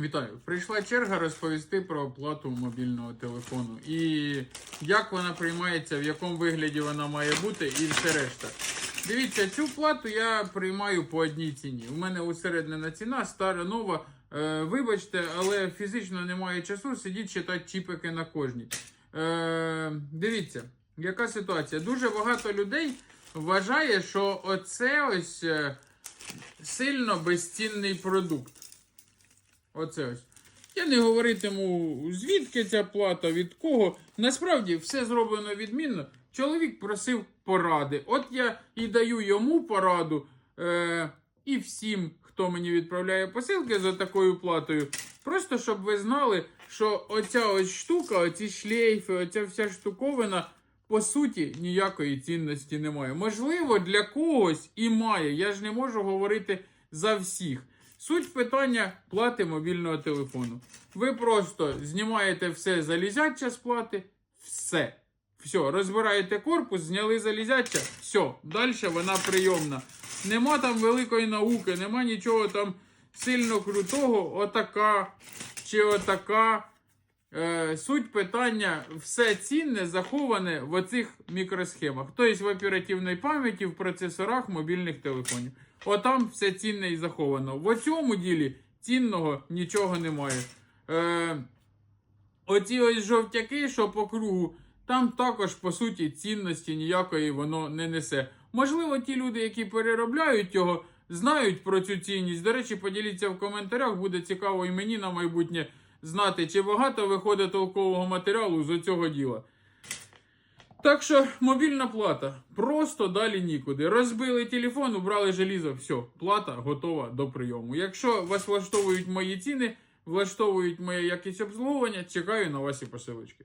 Вітаю! Прийшла черга розповісти про оплату мобільного телефону і як вона приймається, в якому вигляді вона має бути, і все решта. Дивіться, цю плату я приймаю по одній ціні. У мене усереднена ціна, стара, нова. Е, вибачте, але фізично немає часу сидіть читати чіпики на кожній. Е, дивіться, яка ситуація. Дуже багато людей вважає, що оце ось е, сильно безцінний продукт. Оце ось. Я не говоритиму, звідки ця плата, від кого. Насправді все зроблено відмінно. Чоловік просив поради. От я і даю йому пораду. Е- і всім, хто мені відправляє посилки за такою платою. Просто щоб ви знали, що оця ось штука, оці шлейфи, оця вся штуковина, по суті, ніякої цінності немає. Можливо, для когось і має. Я ж не можу говорити за всіх. Суть питання плати мобільного телефону. Ви просто знімаєте все залізяча з плати, все. Все, розбираєте корпус, зняли залізяча, все, далі вона прийомна. Нема там великої науки, нема нічого там сильно крутого, отака чи отака. Е, суть питання, все цінне заховане в оцих мікросхемах. Тобто в оперативній пам'яті, в процесорах мобільних телефонів. Отам все цінне і заховано. В цьому ділі цінного нічого немає. Е, оці ось жовтяки, що по кругу, там також, по суті, цінності ніякої воно не несе. Можливо, ті люди, які переробляють його, знають про цю цінність. До речі, поділіться в коментарях, буде цікаво і мені на майбутнє знати, чи багато виходить толкового матеріалу з цього діла. Так що мобільна плата. Просто далі нікуди. Розбили телефон, убрали желізо, все, плата готова до прийому. Якщо вас влаштовують мої ціни, влаштовують моє якість обслуговування, чекаю на ваші посилочки.